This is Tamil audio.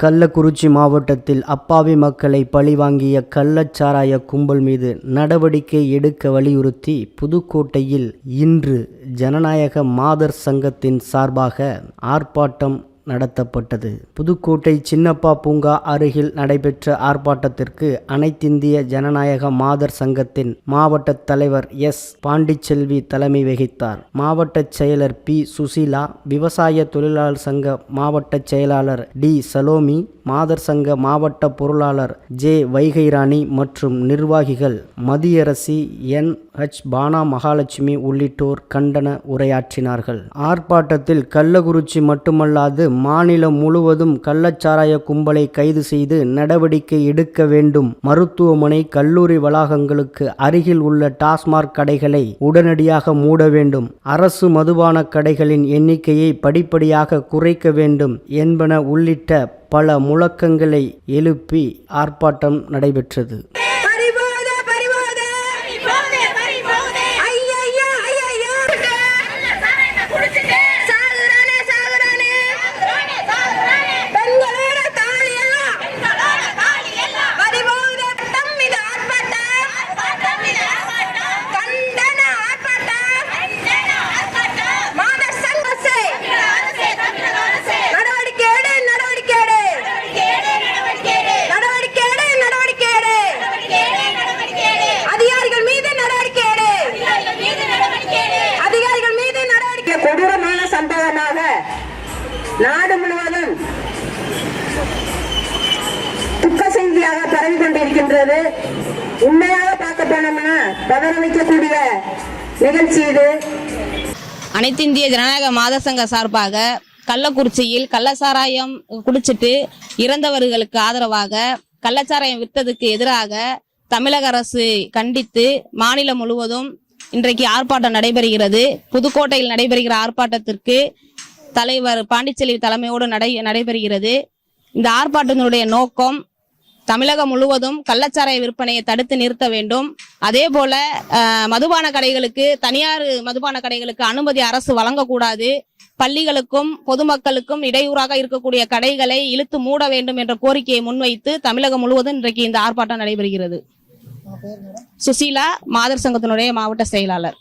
கள்ளக்குறிச்சி மாவட்டத்தில் அப்பாவி மக்களை பழிவாங்கிய கள்ளச்சாராய கும்பல் மீது நடவடிக்கை எடுக்க வலியுறுத்தி புதுக்கோட்டையில் இன்று ஜனநாயக மாதர் சங்கத்தின் சார்பாக ஆர்ப்பாட்டம் நடத்தப்பட்டது. புதுக்கோட்டை சின்னப்பா பூங்கா அருகில் நடைபெற்ற ஆர்ப்பாட்டத்திற்கு அனைத்திந்திய ஜனநாயக மாதர் சங்கத்தின் மாவட்ட தலைவர் எஸ். பாண்டிச்செல்வி தலைமை வகித்தார். மாவட்ட செயலர் பி. சுசீலா விவசாய தொழிலாளர் சங்க மாவட்ட செயலாளர் டி. சலோமி மாதர் சங்க மாவட்ட பொருளாளர் ஜே. வைகைராணி மற்றும் நிர்வாகிகள் மதியரசி என். ஹச். பானா மகாலட்சுமி உள்ளிட்டோர் கண்டன உரையாற்றினார்கள். ஆர்ப்பாட்டத்தில் கள்ளக்குறிச்சி மட்டுமல்லாது மாநிலம் முழுவதும் கள்ளச்சாராய கும்பலை கைது செய்து நடவடிக்கை எடுக்க வேண்டும். மருத்துவமனை கல்லூரி வளாகங்களுக்கு அருகில் உள்ள டாஸ்மாக் கடைகளை உடனடியாக மூட வேண்டும். அரசு மதுபான கடைகளின் எண்ணிக்கையை படிப்படியாக குறைக்க வேண்டும் என்பன உள்ளிட்ட பல முழக்கங்களை எழுப்பி ஆர்ப்பாட்டம் நடைபெற்றது பறிபோதே பறிபோதே பறிபோதே, பறிபோதே. ஐயையோ ஐயையோ குடிச்சிட்டு சாகுறானே சாகுறானே சாகுறானே, சாகுறானே. பெண்களோட தாலி எல்லாம் பெண்களோட தாலி எல்லாம் பறிபோதே பட்டம் மீது ஆர்ப்பாட்டம் ஆர்ப்பாட்டம் இது ஆர்ப்பாட்டம். கண்டன ஆர்ப்பாட்டம் கண்டன ஆர்ப்பாட்டம். மாதர் சங்கசே தமிழக அரசே, தமிழக அரசே. நடவடிக்கை எடு நடவடிக்கை எடு நடவடிக்கை எடு, நடவடிக்கை எடு. நடவடிக்கை எடு நடவடிக்கை எடு நடவடிக்கை எடு, நடவடிக்கை எடு. அதிகாரிகள் மீது நடவடிக்கை எடு அதிகாரிகள் மீது நடவடிக்கை எடு. அதிகாரிகள் மீது நடவடிக்கை கொடூரமான சம்பவமாக நாடு முழுவதும் துக்க செய்தியாக பரவி கொண்டிருக்கின்றது. உண்மையாக பார்க்க போனோம்னா பதற வைக்கக்கூடிய நிகழ்ச்சி இது. அனைத்திந்திய ஜனநாயக மாத சங்க சார்பாக கள்ளக்குறிச்சியில் கள்ளச்சாராயம் குடிச்சிட்டு இறந்தவர்களுக்கு ஆதரவாக கள்ளச்சாராயம் விற்றதுக்கு எதிராக தமிழக அரசு கண்டித்து மாநிலம் முழுவதும் இன்றைக்கு ஆர்ப்பாட்டம் நடைபெறுகிறது. புதுக்கோட்டையில் நடைபெறுகிற ஆர்ப்பாட்டத்திற்கு தலைவர் பாண்டிச்செல்வி தலைமையோடு நடை நடைபெறுகிறது. இந்த ஆர்ப்பாட்டத்தினுடைய நோக்கம் தமிழகம் முழுவதும் கள்ளச்சாராய விற்பனையை தடுத்து நிறுத்த வேண்டும். அதே போல மதுபான கடைகளுக்கு தனியார் மதுபான கடைகளுக்கு அனுமதி அரசு வழங்கக்கூடாது. பள்ளிகளுக்கும் பொதுமக்களுக்கும் இடையூறாக இருக்கக்கூடிய கடைகளை இழுத்து மூட வேண்டும் என்ற கோரிக்கையை முன்வைத்து தமிழகம் முழுவதும் இன்றைக்கு இந்த ஆர்ப்பாட்டம் நடைபெறுகிறது. சுசீலா மாதர் சங்கத்தினுடைய மாவட்ட செயலாளர்.